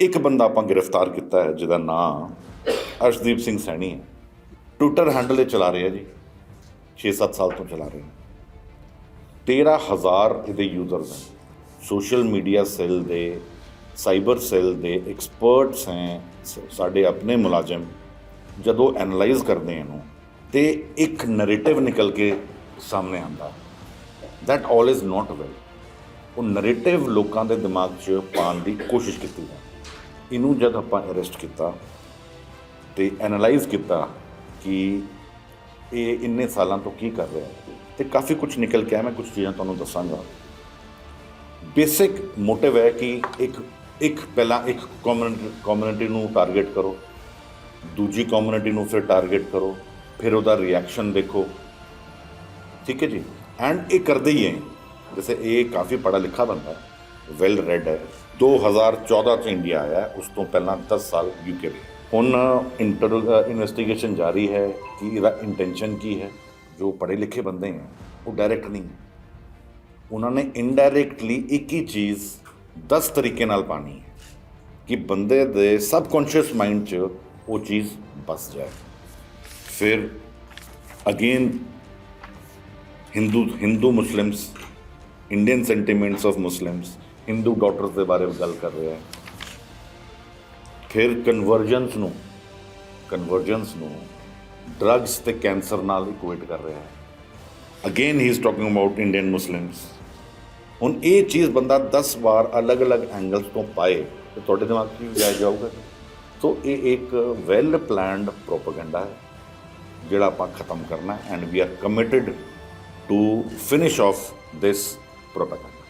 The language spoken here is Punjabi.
ਇੱਕ ਬੰਦਾ ਆਪਾਂ ਗ੍ਰਿਫਤਾਰ ਕੀਤਾ ਹੈ, ਜਿਹਦਾ ਨਾਮ ਅਰਸ਼ਦੀਪ ਸਿੰਘ ਸੈਣੀ ਹੈ। ਟਵਿੱਟਰ ਹੈਂਡਲ ਇਹ ਚਲਾ ਰਿਹਾ ਜੀ 6-7 ਸਾਲ ਤੋਂ ਚਲਾ ਰਿਹਾ। ਨੇ 13000 ਇਹਦੇ ਯੂਜ਼ਰਸ ਹਨ ਸੋਸ਼ਲ ਮੀਡੀਆ ਸੈੱਲ ਦੇ, ਸਾਈਬਰ ਸੈੱਲ ਦੇ ਐਕਸਪਰਟਸ ਹੈ ਸਾਡੇ ਆਪਣੇ ਮੁਲਾਜ਼ਮ। ਜਦੋਂ ਐਨਲਾਈਜ਼ ਕਰਦੇ ਇਹਨੂੰ, ਤੇ ਇੱਕ ਨੈਰੇਟਿਵ ਨਿਕਲ ਕੇ ਸਾਹਮਣੇ ਆਉਂਦਾ। That all is not well. ਉਹ ਨੈਰੇਟਿਵ ਲੋਕਾਂ ਦੇ ਦਿਮਾਗ 'ਚ ਪਾਉਣ ਦੀ ਕੋਸ਼ਿਸ਼ ਕੀਤੀ ਜਾਂਦੀ। ਇਹਨੂੰ ਜਦ ਆਪਾਂ ਅਰੈਸਟ ਕੀਤਾ ਤੇ ਐਨਾਲਾਈਜ਼ ਕੀਤਾ ਕਿ ਇਹ ਇੰਨੇ ਸਾਲਾਂ ਤੋਂ ਕੀ ਕਰ ਰਿਹਾ ਹੈ ਤੇ ਕਾਫੀ ਕੁਝ ਨਿਕਲ ਕੇ ਆਇਆ, ਮੈਂ ਕੁਝ ਚੀਜ਼ਾਂ ਤੁਹਾਨੂੰ ਦੱਸਾਂਗਾ। ਬੇਸਿਕ ਮੋਟਿਵ ਹੈ ਕਿ ਇੱਕ ਇੱਕ ਪਹਿਲਾਂ ਇੱਕ ਕਮਿਊਨਿਟੀ ਕਮਿਊਨਿਟੀ ਨੂੰ ਟਾਰਗੇਟ ਕਰੋ, ਦੂਜੀ ਕਮਿਊਨਿਟੀ ਨੂੰ ਫਿਰ ਟਾਰਗੇਟ ਕਰੋ, ਫਿਰ ਉਹਦਾ ਰਿਐਕਸ਼ਨ ਦੇਖੋ। ਠੀਕ ਹੈ ਜੀ? ਐਂਡ ਇਹ ਕਰਦੇ ਹੀ ਹੈ। ਜੈਸੇ ਇਹ ਕਾਫੀ ਪੜਾ ਲਿਖਾ ਬੰਦਾ ਹੈ। ਵੈਲ ਰੈਡ ਹੈ 2014 ਚ ਇੰਡੀਆ ਆਇਆ ਹੈ, ਉਸ ਤੋਂ ਪਹਿਲਾਂ 10 ਸਾਲ ਯੂਕੇ ਵਿੱਚ ਹੁਣ ਇੰਟਰ ਇਨਵੈਸਟੀਗੇਸ਼ਨ ਜਾਰੀ ਹੈ ਕਿ ਇਹਦਾ ਇੰਟੈਂਸ਼ਨ ਕੀ ਹੈ ਜੋ ਪੜ੍ਹੇ ਲਿਖੇ ਬੰਦੇ ਹੈ ਉਹ ਡਾਇਰੈਕਟ ਨਹੀਂ ਉਹਨਾਂ ਨੇ ਇਨਡਾਇਰੈਕਟਲੀ ਇੱਕ ਹੀ ਚੀਜ਼ 10 ਤਰੀਕੇ ਨਾਲ ਪਾਣੀ ਹੈ ਕਿ ਬੰਦੇ ਦੇ ਸਬਕੌਂਸ਼ੀਅਸ ਮਾਈਂਡ 'ਚ ਉਹ ਚੀਜ਼ ਬਸ ਜਾਏ ਫਿਰ again Hindu Hindu Muslims Indian sentiments of Muslims Hindu daughters ਦੇ ਬਾਰੇ ਗੱਲ ਕਰ ਰਿਹਾ ਹੈ। ਫਿਰ ਕਨਵਰਜੈਂਸ ਨੂੰ ਕਨਵਰਜੈਂਸ ਨੂੰ ਡਰੱਗਸ ਤੇ ਕੈਂਸਰ ਨਾਲ ਇਕੁਏਟ ਕਰ ਰਿਹਾ ਹੈ। Again he is talking about Indian Muslims ਹੁਣ ਇਹ ਚੀਜ਼ ਬੰਦਾ 10 ਵਾਰ ਅਲੱਗ-ਅਲੱਗ ਐਂਗਲਸ ਤੋਂ ਪਾਏ, ਤੇ ਤੁਹਾਡੇ ਦਿਮਾਗ 'ਚ ਵੀ ਜਾਇ ਜਾਊਗਾ। ਸੋ ਇਹ ਇੱਕ ਵੈਲ ਪਲਾਨਡ ਪ੍ਰੋਪਗੈਂਡਾ ਹੈ, ਜਿਹੜਾ ਆਪਾਂ ਖਤਮ ਕਰਨਾ and we are committed to finish off this propaganda